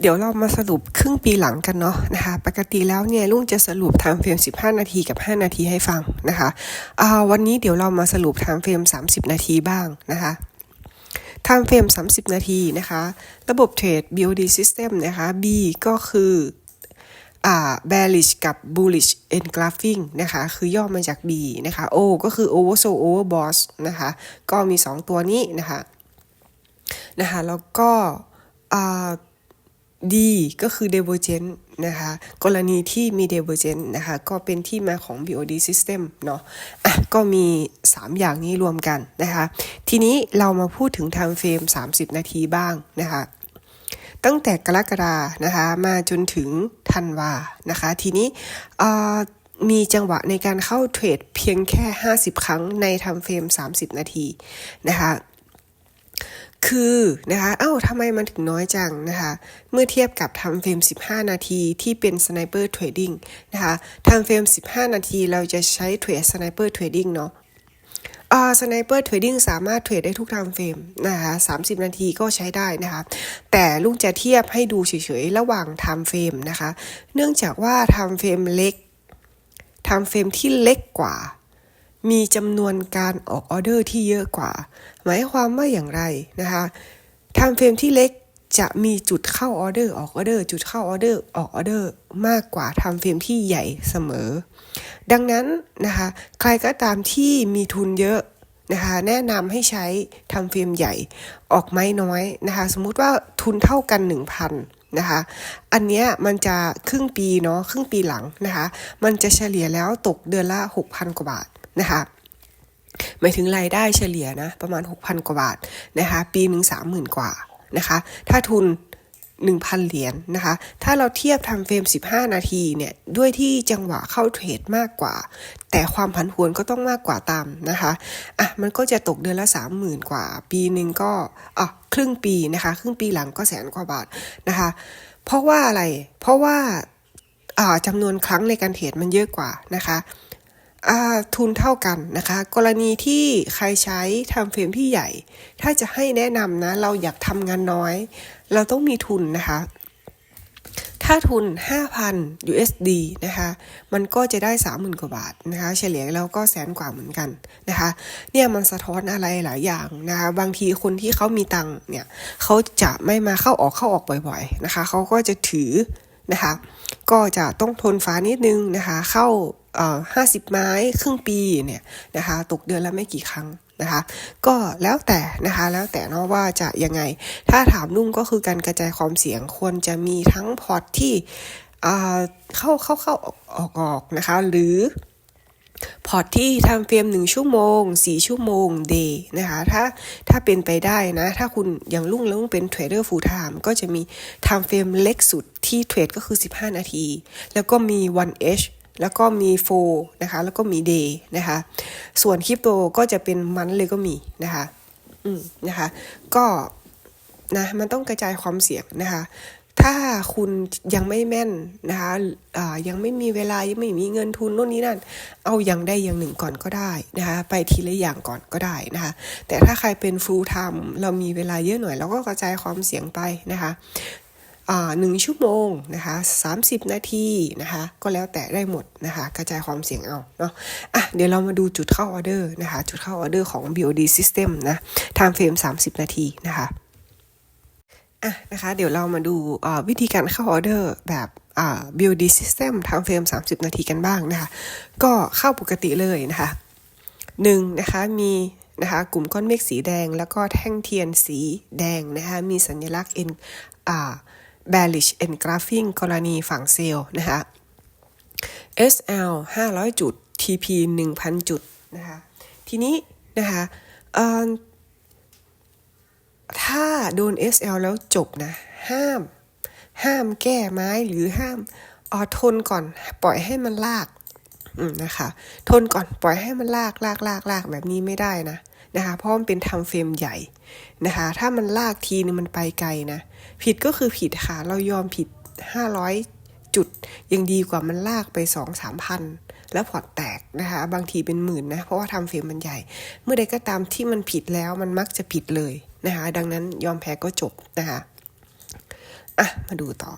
เดี๋ยวเรามาสรุปครึ่งปีหลังกันเนาะนะคะปกติแล้วเนี่ยลุงจะสรุปไทม์เฟรม 15 นาทีกับ 5 นาทีให้ฟังนะคะอ่าวันนี้เดี๋ยวเรามาสรุปไทม์เฟรม 30 นาทีบ้างนะคะไทม์เฟรม 30 นาทีนะคะ ระบบเทรด BOD System นะคะ B ก็คืออ่า bearish กับ bullish engulfing นะคะ คือย่อมาจาก B นะคะ O ก็คือ oversold overbought นะคะ ก็มี 2 ตัวนี้นะคะนะคะแล้วก็ อ่า D ก็คือ divergent นะคะ กรณีที่มี divergent นะคะ ก็เป็นที่มาของ BOD system เนาะอะก็มี 3 อย่างนี้รวมกันนะคะ ทีนี้เรามาพูดถึง time frame 30 นาทีบ้างนะคะ ตั้งแต่กรกฎานะคะ มาจนถึงธันวานะคะ ทีนี้มีจังหวะในการเข้าเทรดเพียงแค่ 50 ครั้งใน time frame 30 นาทีนะคะ คือนะคะเอ้าทำไมมันถึงน้อยจังนะคะเมื่อเทียบกับทำเฟรม 15 นาทีที่เป็นสไนเปอร์เทรดดิ้งนะคะทำเฟรม 15 นาทีเราจะใช้เทรดสไนเปอร์เทรดดิ้งเนาะอ่าสไนเปอร์เทรดดิ้งสามารถเทรดได้ทุกทำเฟรมนะคะ30นาทีก็ใช้ได้นะคะแต่ลุงจะเทียบให้ดูเฉยๆ ระหว่างทำเฟรมนะคะ เนื่องจากว่าทำเฟรมเล็กทำเฟรมที่เล็กกว่า มีจำนวนการออกออเดอร์ที่เยอะกว่า หมายความว่าอย่างไรนะคะทำเฟรมที่เล็กจะมีจุดเข้าออเดอร์ออกออเดอร์ จุดเข้าออเดอร์ออกออเดอร์มากกว่าทำเฟรมที่ใหญ่เสมอ ดังนั้นนะคะใครก็ตามที่มีทุนเยอะนะคะแนะนำให้ใช้ทำเฟรมใหญ่ออกไม้น้อยนะคะสมมุติว่าทุนเท่ากัน 1,000นะคะอันเนี้ยมันจะครึ่งปีเนาะครึ่งปีหลังนะคะมันจะเฉลี่ยแล้วตกเดือนละ 6,000 กว่าบาท นะคะหมายถึงรายได้เฉลี่ยนะประมาณ 6,000 กว่าบาทนะคะปีหนึ่งสามหมื่นกว่านะคะถ้าทุน 1,000 เหรียญนนะคะ ถ้าเราเทียบทำเฟรม 15 นาทีเนี่ย ด้วยที่จังหวะเข้าเทรดมากกว่า แต่ความผันผวนก็ต้องมากกว่าตามนะคะ อะ มันก็จะตกเดือนละ 30,000 กว่า ปีหนึ่งก็อะครึ่งปีนะคะ ครึ่งปีหลังก็แสนกว่าบาทนะคะ เพราะว่าอะไร เพราะว่าอ่าจำนวนครั้งในการเทรดมันเยอะกว่านะคะ ทุนเท่ากันนะคะ กรณีที่ใครใช้ทำเฟรมที่ใหญ่ ถ้าจะให้แนะนำนะ เราอยากทำงานน้อย เราต้องมีทุนนะคะ ถ้าทุน 5,000 USD นะคะ มันก็จะได้ 30,000 กว่าบาทนะคะ เฉลี่ยแล้วก็แสนกว่าเหมือนกันนะคะ เนี่ยมันสะท้อนอะไรหลายอย่างนะคะ บางทีคนที่เขามีตังค์เนี่ยเขาจะไม่มาเข้าออกเข้าออกบ่อยๆนะคะ เขาก็จะถือนะคะ ก็จะต้องทนฟ้านิดนึงนะคะ เข้า ห้าสิบไม้ครึ่งปีเนี่ยนะคะตกเดือนละไม่กี่ครั้งนะคะก็แล้วแต่นะคะแล้วแต่เนาะว่าจะยังไง ถ้าถามนุ่งก็คือการกระจายความเสี่ยงควรจะมีทั้งพอร์ตที่เข้าเข้าเข้าออกออกนะคะหรือพอร์ตที่ทำเฟรมหนึ่งชั่วโมงสี่ชั่วโมงเดย์นะคะถ้าถ้าเป็นไปได้นะ ถ้าคุณอย่างลุ่งแล้วเป็นเทรดเดอร์ฟูลไทม์ก็จะมีทำเฟรมเล็กสุดที่เทรดก็คือ 15 นาที แล้วก็มี 1H แล้วก็มีโฟนะคะ แล้วก็มีเดย์นะคะ ส่วนคริปโตก็จะเป็นมันเลยก็มีนะคะ อืมนะคะ ก็นะมันต้องกระจายความเสี่ยงนะคะ ถ้าคุณยังไม่แม่นนะคะอ่ายังไม่มีเวลายังไม่มีเงินทุนโน่นนี้นั่น เอาอย่างใดอย่างหนึ่งก่อนก็ได้นะคะ ไปทีละอย่างก่อนก็ได้นะคะ แต่ถ้าใครเป็นฟูลไทม์เรามีเวลาเยอะหน่อยเราก็กระจายความเสี่ยงไปนะคะ หนึ่งชั่วโมงนะคะ30นาทีนะคะก็แล้วแต่ได้หมดนะคะกระจายความเสี่ยงเอาเนาะอะเดี๋ยวเรามาดูจุดเข้าออเดอร์นะคะจุดเข้าออเดอร์ของ BOD System นะ time frame 30 นาทีนะคะอะนะคะเดี๋ยวเรามาดูวิธีการเข้าออเดอร์แบบ BOD System time frame 30 นาทีกันบ้างนะคะก็เข้าปกติเลยนะคะหนึ่งนะคะมีนะคะกลุ่มก้อนเมฆสีแดง แล้วก็แท่งเทียนสีแดงนะคะมีสัญลักษณ์ N อ่า bearish engulfing กรณีฝั่งเซลล์นะคะ SL 500 จุด TP 1,000 จุดนะคะ ทีนี้นะคะถ้าโดน SL แล้วจบนะ ห้าม ห้ามแก้ไม้หรือห้ามออทนก่อนปล่อยให้มันลากนะคะ ทนก่อนปล่อยให้มันลากลากลากลากแบบนี้ไม่ได้นะ นะคะ เพราะมันเป็นทำเฟรมใหญ่นะคะ ถ้ามันลากทีนึงมันไปไกลนะ ผิดก็คือผิดค่ะ เรายอมผิด 500 จุด ยังดีกว่ามันลากไป 2 3พันแล้วพอร์ตแตกนะคะ บางทีเป็นหมื่นนะ เพราะว่าทำเฟรมมันใหญ่ เมื่อใดก็ตามที่มันผิดแล้วมันมักจะผิดเลยนะคะ ดังนั้นยอมแพ้ก็จบนะคะอะมาดูต่อ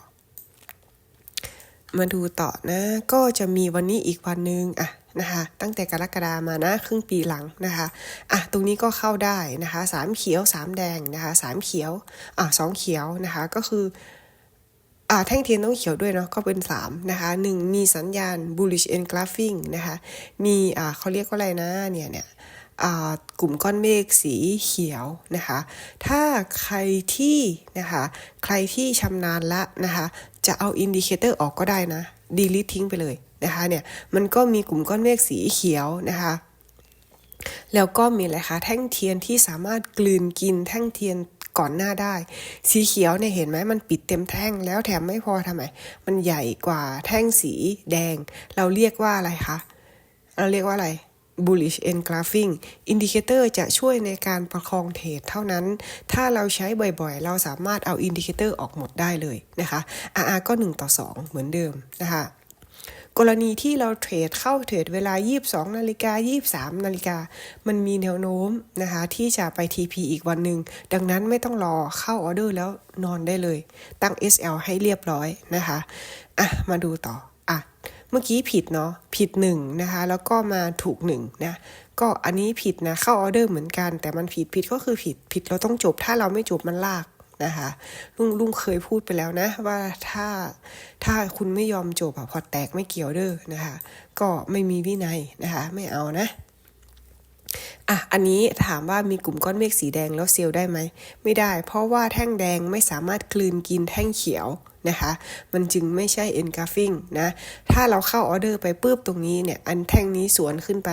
มาดูต่อนะ ก็จะมีวันนี้อีกวันหนึ่งอะ นะคะตั้งแต่กรกฎามานะครึ่งปีหลังนะคะอะตรงนี้ก็เข้าได้นะคะสามเขียวสามแดงนะคะสามเขียวอะสองเขียวนะคะก็คืออ่าแท่งเทียนต้องเขียวด้วยเนาะก็เป็น 3 นะคะ 1 มีสัญญาณ bullish engulfing นะคะมีอ่าเขาเรียกว่าอะไรนะเนี่ยเนี่ยอ่ากลุ่มก้อนเมฆสีเขียวนะคะถ้าใครที่นะคะใครที่ชำนาญละนะคะจะเอาอินดิเคเตอร์ออกก็ได้นะ delete ทิ้งไปเลย นะคะเนี่ยมันก็มีกลุ่มก้อนเมฆสีเขียวนะคะแล้วก็มีอะไรคะแท่งเทียนที่สามารถกลืนกินแท่งเทียนก่อนหน้าได้ สีเขียวเนี่ยเห็นไหมมันปิดเต็มแท่งแล้วแถมไม่พอทำไม มันใหญ่กว่าแท่งสีแดง เราเรียกว่าอะไรคะเราเรียกว่าอะไร bullish engulfing indicator จะช่วยในการประคองเทรดเท่านั้น ถ้าเราใช้บ่อยๆ เราสามารถเอา indicator ออกหมดได้เลยนะคะ RR ก็ 1 ต่อ 2 เหมือนเดิมนะคะ กรณีที่เราเทรดเข้าเทรดเวลา 22 นาฬิกา 23 นาฬิกา มันมีแนวโน้มนะคะ ที่จะไป TP อีกวันหนึ่ง ดังนั้นไม่ต้องรอเข้าออเดอร์แล้วนอนได้เลย ตั้ง SL ให้เรียบร้อยนะคะอะมาดูต่ออะเมื่อกี้ผิดเนาะผิดหนึ่งนะคะ แล้วก็มาถูกหนึ่งนะก็อันนี้ผิดนะเข้าออเดอร์เหมือนกัน แต่มันผิดผิดก็คือผิดผิดเราต้องจบถ้าเราไม่จบมันลาก นะคะลุงลุงเคยพูดไปแล้วนะ ว่าถ้าถ้าคุณไม่ยอมจบอะพอแตกไม่เกี่ยวเด้อนะคะ ก็ไม่มีวินัยนะคะไม่เอานะอะ อันนี้ถามว่ามีกลุ่มก้อนเมฆสีแดงแล้วเซลล์ได้ไหม ไม่ได้ เพราะว่าแท่งแดงไม่สามารถกลืนกินแท่งเขียวนะคะ มันจึงไม่ใช่ engulfing นะ ถ้าเราเข้าออเดอร์ไปปุ๊บตรงนี้เนี่ย อันแท่งนี้สวนขึ้นไป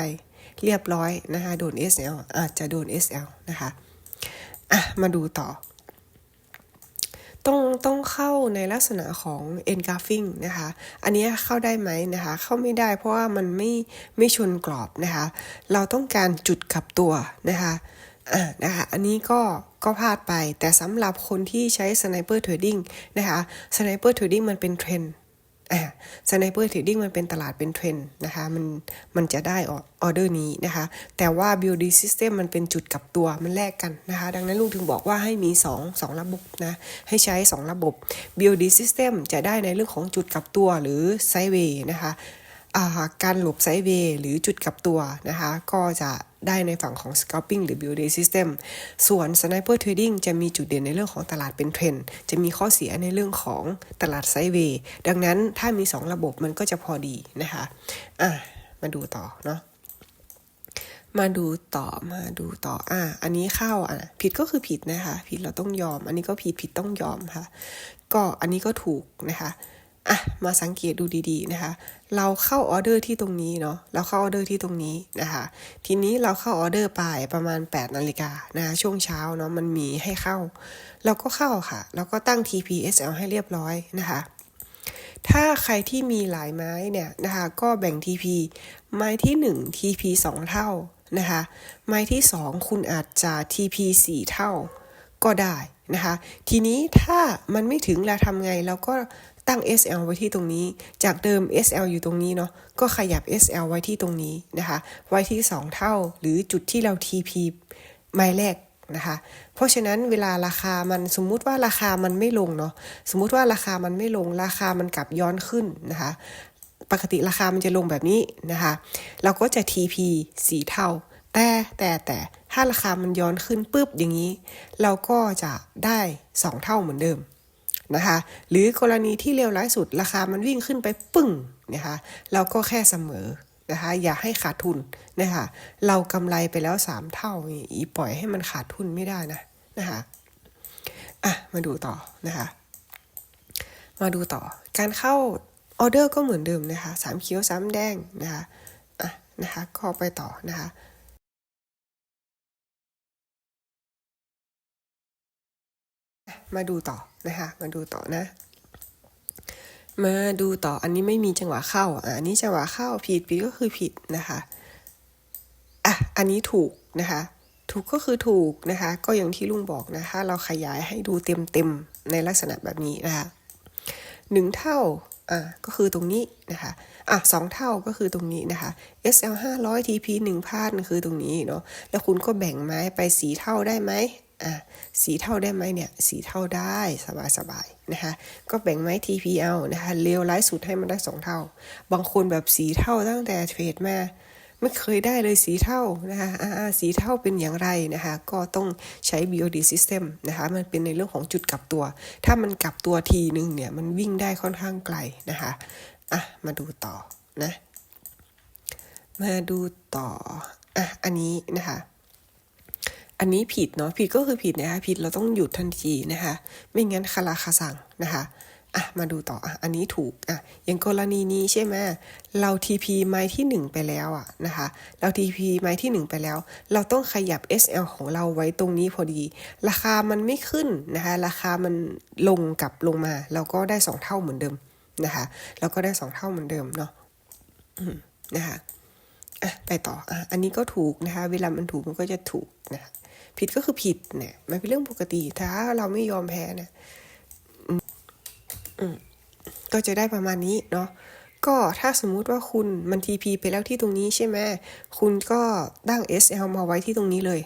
เรียบร้อยนะคะ โดน SL อาจจะโดน SL นะคะ อะ มาดูต่อ ต้องต้องเข้าในลักษณะของ engulfing นะคะ อันนี้เข้าได้ไหมนะคะ เข้าไม่ได้เพราะว่ามันไม่ไม่ชนกรอบนะคะ เราต้องการจุดกับตัวนะคะอ่านะคะ อันนี้ก็ก็พลาดไป แต่สำหรับคนที่ใช้ sniper trading นะคะ sniper trading มันเป็นเทรนด์ อ่า sniper trading มันเป็นตลาดเป็นเทรนด์นะคะมันมันจะได้ออเดอร์นี้นะคะ แต่ว่า BOD system มันเป็นจุดกลับตัวมันแลกกันนะคะ ดังนั้นลูกถึงบอกว่าให้มี 2 2 ระบบนะ ให้ใช้ 2 ระบบ BOD system จะได้ในเรื่องของจุดกลับตัวหรือ sideway นะคะ การหลบไซด์เวย์หรือจุดกลับตัวนะคะ ก็จะได้ในฝั่งของ scalping หรือ BOD system ส่วน sniper trading จะมีจุดเด่นในเรื่องของตลาดเป็นเทรนด์จะมีข้อเสียในเรื่องของตลาดไซด์เวย์ดังนั้นถ้ามี 2 ระบบมันก็จะพอดีนะคะอะมาดูต่อเนาะมาดูต่อมาดูต่ออะอันนี้เข้าอะผิดก็คือผิดนะคะ ผิดเราต้องยอม อันนี้ก็ผิดผิดต้องยอมค่ะ ก็อันนี้ก็ถูกนะคะ อะมาสังเกตดูดีๆนะคะ เราเข้าออเดอร์ที่ตรงนี้เนาะเราเข้าออเดอร์ที่ตรงนี้นะคะ ทีนี้เราเข้าออเดอร์ไปประมาณ8นาฬิกานะคะช่วงเช้าเนาะมันมีให้เข้า เราก็เข้าค่ะเราก็ตั้ง TPSL ให้เรียบร้อยนะคะ ถ้าใครที่มีหลายไม้เนี่ยนะคะ ก็แบ่ง TP ไม้ที่ 1 TP 2 เท่านะคะ ไม้ที่ 2 คุณอาจจะ TP 4 เท่าก็ได้นะคะ ทีนี้ถ้ามันไม่ถึงเราทำไงเราก็ ตั้ง SL ไว้ที่ตรงนี้ จากเดิม SL อยู่ตรงนี้เนาะ ก็ขยับ SL ไว้ที่ตรงนี้นะคะ ไว้ที่ 2 เท่า หรือจุดที่เรา TP ไม้แรกนะคะ เพราะฉะนั้นเวลาราคามันสมมุติว่าราคามันไม่ลงเนาะ สมมุติว่าราคามันไม่ลง ราคามันกลับย้อนขึ้นนะคะ ปกติราคามันจะลงแบบนี้นะคะ เราก็จะ TP สีเท่า แต่แต่แต่ถ้าราคามันย้อนขึ้นปุ๊บอย่างนี้ เราก็จะได้ 2 เท่าเหมือนเดิม นะคะ หรือกรณีที่เลวร้ายสุดราคามันวิ่งขึ้นไปปึ้งนะคะ เราก็แค่เสมอนะคะ อย่าให้ขาดทุนนะคะ เรากำไรไปแล้ว 3 เท่าอีปล่อยให้มันขาดทุนไม่ได้นะนะคะอะมาดูต่อนะคะ มาดูต่อการเข้าออเดอร์ก็เหมือนเดิมนะคะสามเขียวสามแดงนะคะอะนะคะก็ไปต่อนะคะ มาดูต่อนะคะ มาดูต่อนะ มาดูต่ออันนี้ไม่มีจังหวะเข้าอะอันนี้จังหวะเข้าผิดผิดก็คือผิดนะคะอะอันนี้ถูกนะคะถูกก็คือถูกนะคะ ก็อย่างที่ลุงบอกนะคะ เราขยายให้ดูเต็มเต็มในลักษณะแบบนี้นะคะหนึ่งเท่าอะก็คือตรงนี้นะคะอะสองเท่าก็คือตรงนี้นะคะ SL 500 TP 1000คือตรงนี้เนาะแล้วคุณก็แบ่งไม้ไปสีเท่าได้ไหม อะสีเท่าได้ไหมเนี่ย สีเท่าได้สบายๆนะคะ ก็แบ่งไม้ TP เอานะคะเลวร้ายสุดให้มันได้สองเท่า บางคนแบบสีเท่าตั้งแต่เทรดมาไม่เคยได้เลยสีเท่านะคะอ่าสีเท่าเป็นอย่างไรนะคะ ก็ต้องใช้ BOD system นะคะ มันเป็นในเรื่องของจุดกลับตัว ถ้ามันกลับตัวทีนึงเนี่ย มันวิ่งได้ค่อนข้างไกลนะคะ อะ มาดูต่อนะ มาดูต่อ อะ อันนี้นะคะ อันนี้ผิดเนาะผิดก็คือผิดนะคะผิดเราต้องหยุดทันทีนะคะ ไม่งั้นคาราคาสั่งนะคะอะมาดูต่ออะอันนี้ถูกอะอย่างกรณีนี้ใช่ไหมเรา TP ไม้ที่ 1 ไปแล้วอะนะคะเรา TP ไม้ที่ 1 ไปแล้ว เราต้องขยับ SL ของเราไว้ตรงนี้พอดี ราคามันไม่ขึ้นนะคะราคามันลงกลับลงมา เราก็ได้ 2 เท่าเหมือนเดิมนะคะเราก็ได้ 2 เท่าเหมือนเดิมเนาะนะคะอะไปต่ออะอันนี้ก็ถูกนะคะเวลามันถูกมันก็จะถูกนะคะ ผิดก็คือผิดเนี่ยมันเป็นเรื่องปกติ ถ้าเราไม่ยอมแพ้เนี่ยก็จะได้ประมาณนี้เนาะก็ถ้าสมมุติว่าคุณมัน TP ไปแล้วที่ตรงนี้ใช่ไหมคุณก็ตั้ง SL มาไว้ที่ตรงนี้เลย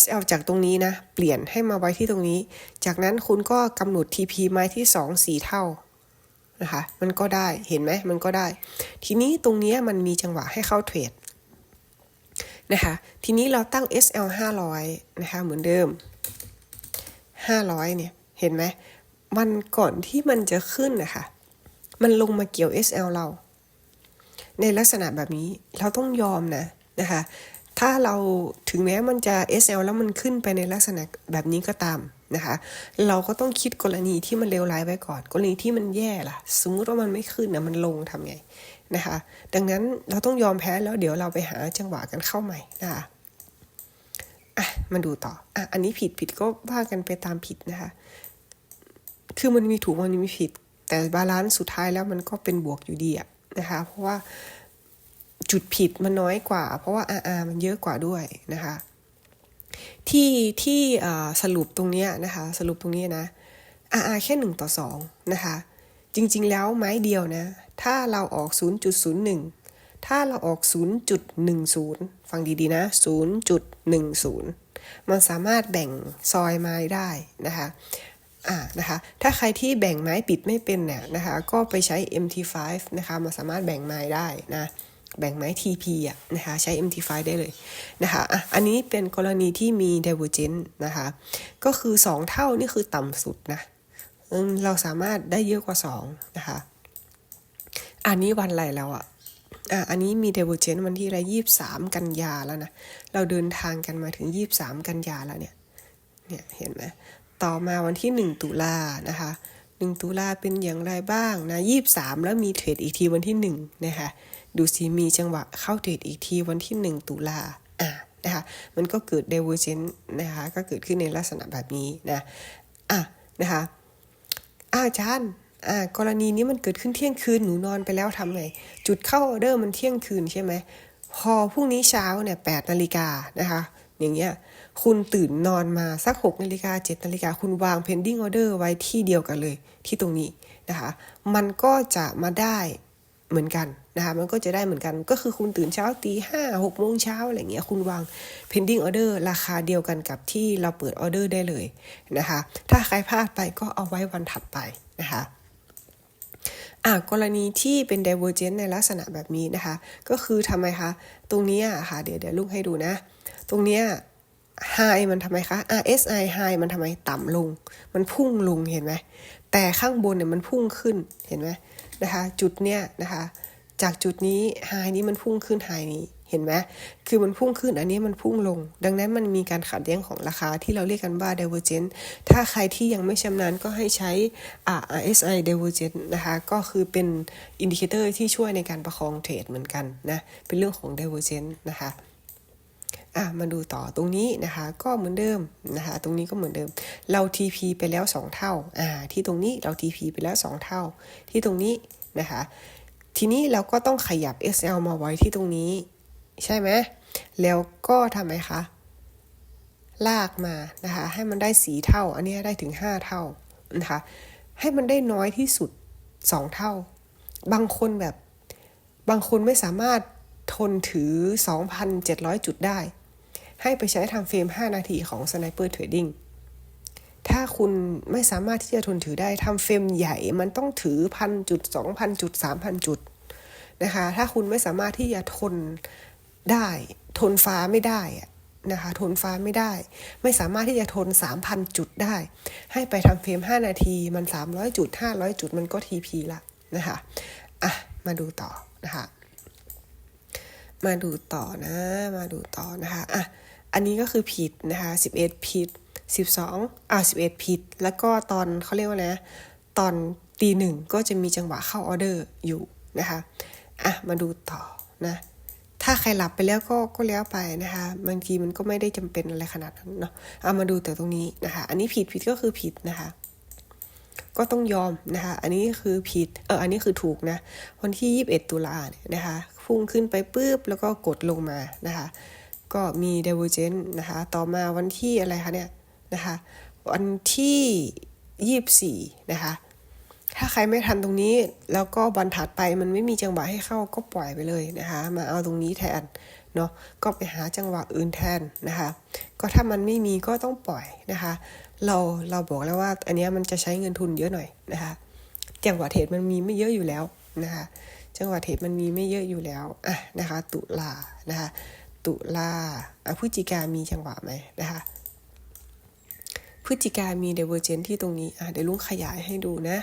SL จากตรงนี้นะ เปลี่ยนให้มาไว้ที่ตรงนี้ จากนั้นคุณก็กำหนด TP ไม้ที่ 2 4 เท่านะคะ มันก็ได้ เห็นไหม มันก็ได้ ทีนี้ตรงนี้มันมีจังหวะให้เข้าเทรด นะคะ ทีนี้เราตั้ง SL 500 นะคะ เหมือนเดิม 500 เนี่ย เห็นไหม มันก่อนที่มันจะขึ้นนะคะ มันลงมาเกี่ยว SL เรา ในลักษณะแบบนี้ เราต้องยอมนะ นะคะ ถ้าเราถึงแม้มันจะ SL แล้วมันขึ้นไปในลักษณะแบบนี้ก็ตาม นะคะ เราก็ต้องคิดกรณีที่มันเลวร้ายไว้ก่อน กรณีที่มันแย่ล่ะ สมมุติว่ามันไม่ขึ้นนะมันลงทำไงนะคะ ดังนั้นเราต้องยอมแพ้แล้วเดี๋ยวเราไปหาจังหวะกันเข้าใหม่นะคะอะมาดูต่ออะอันนี้ผิดผิดก็ว่ากันไปตามผิดนะคะ คือมันมีถูกมันมีผิด แต่บาลานซ์สุดท้ายแล้วมันก็เป็นบวกอยู่ดีอะนะคะ เพราะว่าจุดผิดมันน้อยกว่า เพราะว่า RR มันเยอะกว่าด้วยนะคะ ที่ที่สรุปตรงนี้นะคะสรุปตรงนี้นะ RR แค่ 1 ต่อ 2 นะคะ จริงๆแล้วไม้เดียวนะ ถ้าเราออก 0.01 ถ้าเราออก 0.10 ฟังดีๆนะ 0.10 มันสามารถแบ่งซอยไม้ได้นะคะอ่านะคะถ้าใครที่แบ่งไม้ปิดไม่เป็นเนี่ยนะคะก็ไปใช้ MT5 นะคะมันสามารถแบ่งไม้ได้นะ แบ่งไม้ TP อะนะคะใช้ MT5 ได้เลยนะคะอะอันนี้เป็นกรณีที่มี divergence นะคะก็คือ 2 เท่านี่คือต่ำสุดนะเราสามารถได้เยอะกว่า 2 นะคะ อันนี้วันอะไรแล้วอะอะอันนี้มี divergence วันที่อะไรยี่สามกันยาแล้วนะเราเดินทางกันมาถึงยี่สามกันยาแล้วเนี่ยเนี่ยเห็นไหมต่อมาวันที่ 1 ตุลานะคะ 1ตุลาเป็นอย่างไรบ้างนะ23แล้วมีเทรดอีกทีวันที่1นะคะดูสิมีจังหวะเข้าเทรดอีกทีวันที่1ตุลาอ่านะคะมันก็เกิด divergence นะคะก็เกิดขึ้นในลักษณะแบบนี้นะอะนะคะอาจารย์อ่ากรณีนี้มันเกิดขึ้นเที่ยงคืนหนูนอนไปแล้วทำไงจุดเข้าออเดอร์มันเที่ยงคืนใช่ไหมพอพรุ่งนี้เช้าเนี่ย8นาฬิกานะคะอย่างเงี้ย คุณตื่นนอนมาสัก6นาฬิกา7นาฬิกาคุณวาง pending order ไว้ที่เดียวกันเลยที่ตรงนี้นะคะ มันก็จะมาได้เหมือนกันนะคะมันก็จะได้เหมือนกันก็คือคุณตื่นเช้าตีห้าหกโมงเช้าอะไรเงี้ยคุณวาง pending order ราคาเดียวกันกับที่เราเปิดออเดอร์ได้เลยนะคะถ้าใครพลาดไปก็เอาไว้วันถัดไปนะคะอะกรณีที่เป็น divergent ในลักษณะแบบนี้นะคะ ก็คือทำไมคะ ตรงนี้ค่ะเดี๋ยวเดี๋ยวลุงให้ดูนะ ตรงเนี้ย high มันทำไมคะ RSI high มันทำไมต่ำลง มันพุ่งลงเห็นไหม แต่ข้างบนเนี่ยมันพุ่งขึ้นเห็นไหมนะคะ จุดเนี้ยนะคะ จากจุดนี้ high นี้มันพุ่งขึ้น high นี้เห็นไหมคือมันพุ่งขึ้นอันนี้มันพุ่งลง ดังนั้นมันมีการขัดแย้งของราคาที่เราเรียกกันว่า divergence ถ้าใครที่ยังไม่ชำนาญก็ให้ใช้ RSI divergence นะคะ ก็คือเป็นอินดิเคเตอร์ที่ช่วยในการประคองเทรดเหมือนกันนะ เป็นเรื่องของ divergence นะคะ อะมาดูต่อตรงนี้นะคะ ก็เหมือนเดิมนะคะ ตรงนี้ก็เหมือนเดิม เรา TP ไปแล้ว 2 เท่าอ่าที่ตรงนี้เรา TP ไปแล้ว 2 เท่า ที่ตรงนี้นะคะ ทีนี้เราก็ต้องขยับ SL มาไว้ที่ตรงนี้ ใช่ไหมแล้วก็ทำไมคะลากมานะคะ ให้มันได้สีเท่า อันนี้ได้ถึง 5 เท่านะคะ ให้มันได้น้อยที่สุด 2 เท่า บางคนแบบบางคนไม่สามารถทนถือ 2,700 จุดได้ ให้ไปใช้ทำเฟรม 5 นาทีของ Sniper Trading ถ้าคุณไม่สามารถที่จะทนถือได้ทำเฟรมใหญ่มันต้องถือพันจุดสองพันจุดสามพันจุดนะคะ ถ้าคุณไม่สามารถที่จะทนได้ ทนฟ้าไม่ได้อะนะคะ ทนฟ้าไม่ได้ ไม่สามารถที่จะทน 3,000 จุดได้ ให้ไปทำเฟรม 5 นาทีมัน 300 จุด 500 จุดมันก็ TP ละนะคะ อะ มาดูต่อนะคะ มาดูต่อนะ มาดูต่อนะคะ อะ อันนี้ก็คือผิดนะคะ11 ผิด 12อ่า11 ผิด แล้วก็ตอนเขาเรียกว่านะ ตอนตีหนึ่งก็จะมีจังหวะเข้าออเดอร์อยู่นะคะอะมาดูต่อนะถ้าใครหลับไปแล้วก็ก็แล้วไปนะคะบางทีมันก็ไม่ได้จำเป็นอะไรขนาดนั้นเนาะเอามาดูแต่ตรงนี้นะคะอันนี้ผิดผิดก็คือผิดนะคะก็ต้องยอมนะคะอันนี้คือผิดเอออันนี้คือถูกนะวันที่ 21 ตุลาเนี่ยนะคะพุ่งขึ้นไปปุ๊บแล้วก็กดลงมานะคะ ก็มี Divergent นะคะ ต่อมาวันที่อะไรคะเนี่ยนะคะ วันที่ 24 นะคะ ถ้าใครไม่ทันตรงนี้ แล้วก็วันถัดไปมันไม่มีจังหวะให้เข้าก็ปล่อยไปเลยนะคะ มาเอาตรงนี้แทนเนาะ ก็ไปหาจังหวะอื่นแทนนะคะ ก็ถ้ามันไม่มีก็ต้องปล่อยนะคะ เราเราบอกแล้วว่าอันนี้มันจะใช้เงินทุนเยอะหน่อยนะคะ จังหวะเทรดมันมีไม่เยอะอยู่แล้วนะคะ จังหวะเทรดมันมีไม่เยอะอยู่แล้วอะนะคะ ตุลานะคะ ตุลาอะพฤศจิกามีจังหวะไหมนะคะพฤศจิกามี divergence ที่ตรงนี้อะเดี๋ยวลุงขยายให้ดูนะ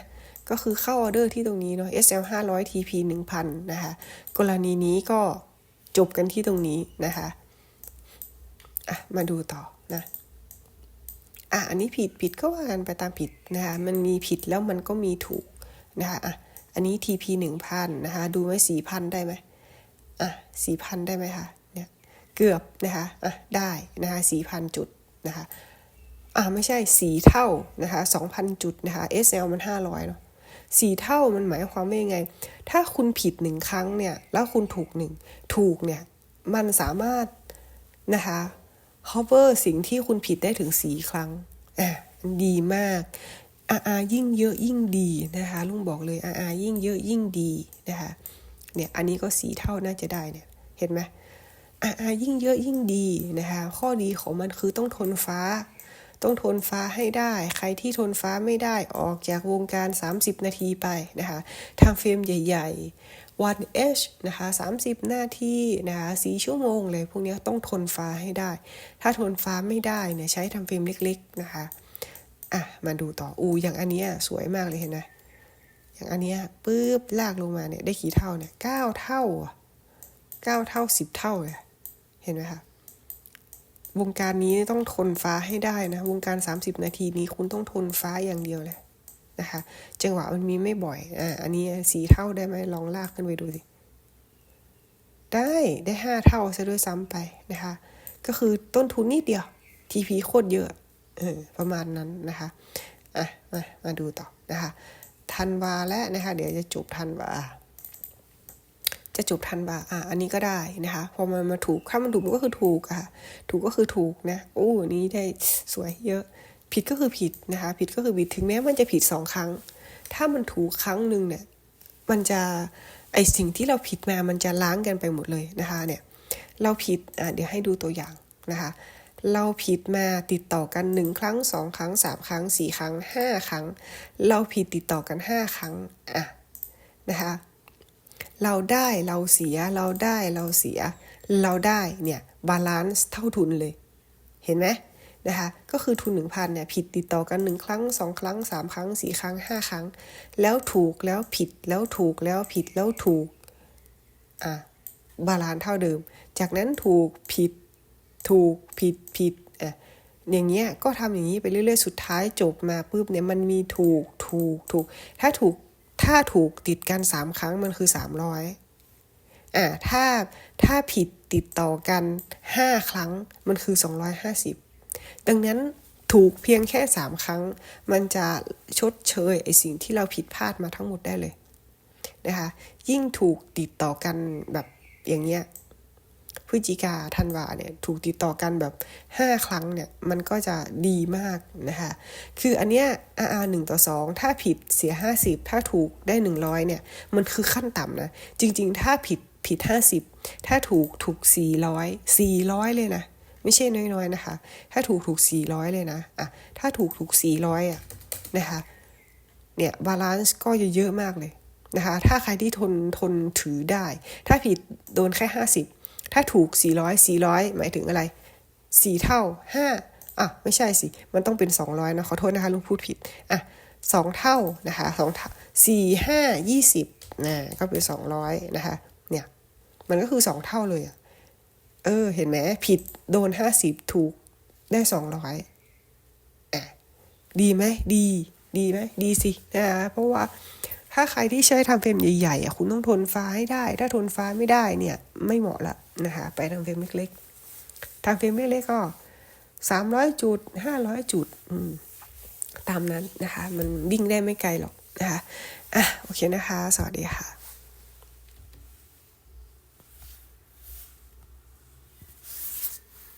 ก็คือเข้าออเดอร์ที่ตรงนี้เนาะ SL 500 TP 1000นะคะ กรณีนี้ก็จบกันที่ตรงนี้นะคะอะมาดูต่อนะอะอันนี้ผิดผิดก็ว่ากันไปตามผิดนะคะ มันมีผิดแล้วมันก็มีถูกนะคะอะอันนี้ TP 1000นะคะ ดูไว้4,000 ได้ไหมอะ4,000 ได้ไหมคะ เกือบนะคะอะได้นะคะ4,000จุดนะคะอ่าไม่ใช่สีเท่านะคะ2,000จุดนะคะ SL มัน500เนาะสีเท่ามันหมายความว่ายังไง ถ้าคุณผิดหนึ่งครั้งเนี่ยแล้วคุณถูกหนึ่งถูกเนี่ยมันสามารถนะคะ cover สิ่งที่คุณผิดได้ถึงสีครั้งอะดีมากอาอายิ่งเยอะยิ่งดีนะคะลุงบอกเลยอาอายิ่งเยอะยิ่งดีนะคะเนี่ยอันนี้ก็สีเท่าน่าจะได้เนี่ยเห็นไหม อายิ่งเยอะยิ่งดีนะคะข้อดีของมันคือต้องทนฟ้า ต้องทนฟ้าให้ได้ ใครที่ทนฟ้าไม่ได้ออกจากวงการ 30 นาทีไปนะคะทำเฟรมใหญ่ๆวันเอชนะคะ30 นาทีนะคะสีชั่วโมงเลยพวกนี้ต้องทนฟ้าให้ได้ ถ้าทนฟ้าไม่ได้เนี่ยใช้ทำเฟรมเล็กๆนะคะอะมาดูต่ออูอย่างอันเนี้ยสวยมากเลยเห็นไหมอย่างอันเนี้ยปุ๊บลากลงมาเนี่ยได้กี่เท่าเนี่ยเก้าเท่าอะเก้าเท่าสิบเท่าเลย เห็นไหมคะวงการนี้ต้องทนฟ้าให้ได้นะ วงการ 30 นาทีนี้คุณต้องทนฟ้าอย่างเดียวเลยนะคะ จังหวะมันมีไม่บ่อย อ่า อันนี้สีเท่าได้ไหมลองลากขึ้นไปดูสิ ได้ได้ห้าเท่าซะด้วยซ้ำไปนะคะ ก็คือต้นทุนนิดเดียว TP โคตรเยอะ เออ ประมาณนั้นนะคะ อะ มา มาดูต่อนะคะธันวาและนะคะ เดี๋ยวจะจบธันวา จะจบทันบาอะอันนี้ก็ได้นะคะ พอมันมาถูกถ้ามันถูกมันก็คือถูกอะค่ะ ถูกก็คือถูกนะโอ้นนี้ได้สวยเยอะ ผิดก็คือผิดนะคะ ผิดก็คือผิดถึงแม้มันจะผิดสองครั้ง ถ้ามันถูกครั้งหนึ่งเนี่ย มันจะไอสิ่งที่เราผิดมามันจะล้างกันไปหมดเลยนะคะเนี่ย เราผิดอะเดี๋ยวให้ดูตัวอย่างนะคะ เราผิดมาติดต่อกันหนึ่งครั้งสองครั้งสามครั้งสี่ครั้งห้าครั้ง เราผิดติดต่อกันห้าครั้งอะนะคะ เราได้เราเสียเราได้เราเสีย เราได้เนี่ยบาลานซ์เท่าทุนเลย เห็นไหมนะคะก็คือทุนหนึ่งพันเนี่ยผิดติดต่อกันหนึ่งครั้งสองครั้งสามครั้งสี่ครั้งห้าครั้ง แล้วถูกแล้วผิดแล้วถูกแล้วผิดแล้วถูกอะบาลานซ์เท่าเดิม จากนั้นถูกผิดถูกผิดผิดอะอย่างเงี้ยก็ทำอย่างนี้ไปเรื่อยๆ สุดท้ายจบมาปุ๊บเนี่ยมันมีถูกถูกถูก ถ้าถูก ถ้าถูกติดกันสามครั้งมันคือสามร้อยอ่าถ้าถ้าผิดติดต่อกันห้าครั้งมันคือสองร้อยห้าสิบดังนั้นถูกเพียงแค่สามครั้ง มันจะชดเชยไอสิ่งที่เราผิดพลาดมาทั้งหมดได้เลยนะคะยิ่งถูกติดต่อกันแบบอย่างเงี้ย ฤศจิกาธันวาเนี่ยถูกติดต่อกันแบบ 5 ครั้งเนี่ยมันก็จะดีมากนะคะคืออันเนี้ย RR 1ต่อ 2 ถ้าผิดเสีย 50 ถ้าถูกได้ 100เนี่ยมันคือขั้นต่ำนะ จริง ๆ ถ้าผิดผิด 50 ถ้าถูกถูก 400 400 เลยนะ ไม่ใช่น้อยๆนะคะ ถ้าถูกถูกสี่ร้อยเลยนะอะถ้าถูกถูกสี่ร้อยอะนะคะเนี่ยบาลานซ์ก็เยอะมากเลยนะคะถ้าใครที่ทนทนถือได้ ถ้าผิดโดนแค่ห้าสิบ ถ้าถูกสี่ร้อยสี่ร้อยหมายถึงอะไรสี่เท่าห้าอะ ไม่ใช่สิ มันต้องเป็นสองร้อยนะ ขอโทษนะคะลุงพูดผิด อะสองเท่านะคะสองเท่าสี่ห้ายี่สิบนะก็เป็นสองร้อยนะคะ เนี่ย มันก็คือสองเท่าเลยอะเออ เห็นไหมผิดโดนห้าสิบถูกได้สองร้อยอะดีไหมดี ดีไหมดีสินะคะเพราะว่า ถ้าใครที่ใช้ทำเฟรมใหญ่ๆอะคุณต้องทนฟ้าให้ได้ ถ้าทนฟ้าไม่ได้เนี่ย ไม่เหมาะละนะคะไปทำเฟรมเล็กๆทำเฟรมเล็กๆก็สามร้อยจุดห้าร้อยจุดตามนั้นนะคะ มันวิ่งได้ไม่ไกลหรอกนะคะอะโอเคนะคะ สวัสดีค่ะ